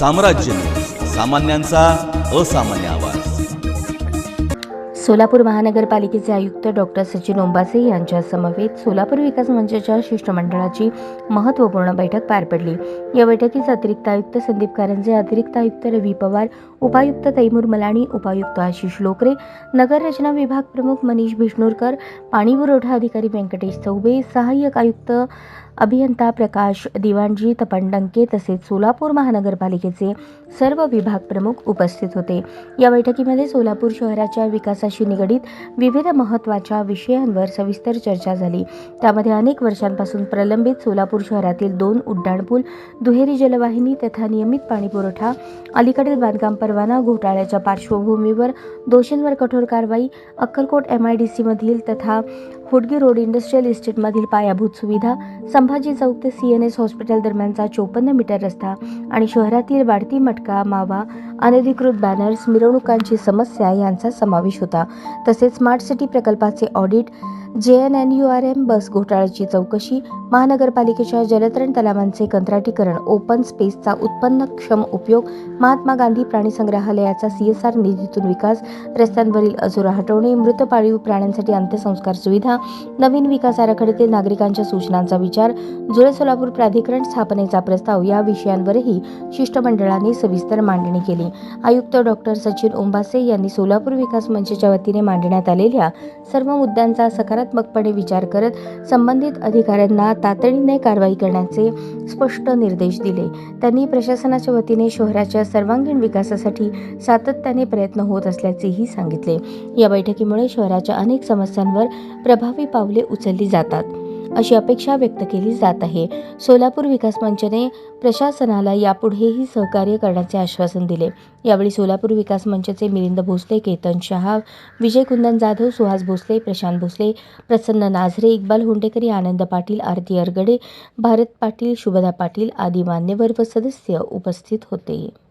साम्राज्य. सामान्यांचा असामान्य आवाज. सोलापूर महानगरपालिकेचे आयुक्त डॉक्टर सचिन ओंबासे यांच्या समवेत सोलापूर विकास मंचाच्या शिष्टमंडळाची महत्त्वपूर्ण बैठक पार पडली. या बैठकीत अतिरिक्त आयुक्त संदीप कारंजे अतिरिक्त आयुक्त रवी पवार उपायुक्त तैमूर मलाणी उपायुक्त आशिष लोकरे नगर रचना विभाग प्रमुख मनीष भिष्णूरकर पाणी पुरवठा अधिकारी व्यंकटेश चौबे सहाय्यक आयुक्त अभियंता प्रकाश दिवाणजी तपंडंके तसेच सोलापूर महानगरपालिकेचे सर्व विभाग प्रमुख उपस्थित होते. या बैठकीमध्ये सोलापूर शहराच्या विकासाशी निगडीत विविध महत्त्वाच्या विषयांवर सविस्तर चर्चा झाली. त्यामध्ये अनेक वर्षांपासून प्रलंबित सोलापूर शहरातील दोन उड्डाणपूल दुहेरी जलवाहिनी तथा नियमित पाणीपुरवठा अलीकडील बांधकाम परवाना घोटाळ्याच्या पार्श्वभूमीवर दोषींवर कठोर कारवाई अक्कलकोट एम आय डी सीमधील तथा हुडगी रोड इंडस्ट्रियल इस्टेटमधील पायाभूत सुविधा संभाजी चौक ते सी एन एस हॉस्पिटल दरम्यानचा चोपन्न मीटर रस्ता आणि शहरातील वाढती मटका मावा अनधिकृत बॅनर्स मिरवणुकांची समस्या यांचा समावेश होता. तसेच स्मार्ट सिटी प्रकल्पाचे audit J N N U R M bus घोटाळ्याची चौकशी महानगरपालिकेच्या जलतरण तलावांचे कंत्राटीकरण ओपन स्पेसचा उत्पन्नक्षम उपयोग महात्मा गांधी प्राणी संग्रहालयाचा सी एस आर निधीतून विकास रस्त्यांवरील अजुरा हटवणे मृत पाळीव प्राण्यांसाठी अंत्यसंस्कार सुविधा नवीन विकास आराखड्यातील नागरिकांच्या सूचनांचा विचार जुळे सोलापूर प्राधिकरण स्थापनेचा प्रस्ताव या विषयांवरही शिष्टमंडळाने सविस्तर मांडणी केली. आयुक्त डॉक्टर सचिन ओंबासे यांनी सोलापूर विकास मंचच्या वतीने मांडण्यात आलेल्या सर्व मुद्द्यांचा सकारात्मकपणे विचार करत संबंधित अधिकाऱ्यांना तातडीने कारवाई करण्याचे स्पष्ट निर्देश दिले. त्यांनी प्रशासनाच्या वतीने शहराच्या सर्वांगीण विकासासाठी सातत्याने प्रयत्न होत असल्याचेही सांगितले. या बैठकीमुळे शहराच्या अनेक समस्यांवर प्रभावी पावले उचलली जातात. अशी अपेक्षा व्यक्त केली जात आहे. सोलापूर विकास मंचने प्रशासनाला यापुढेही सहकार्य करण्याचे आश्वासन दिले. यावेळी सोलापूर विकास मंचचे मिलिंद भोसले केतन शहा विजय कुंदन जाधव सुहास भोसले प्रशांत भोसले प्रसन्न नाझरे इक्बाल हुंडेकरी आनंद पाटील आरती अरगडे भारत पाटील शुभदा पाटील आदी मान्यवर व सदस्य उपस्थित होते.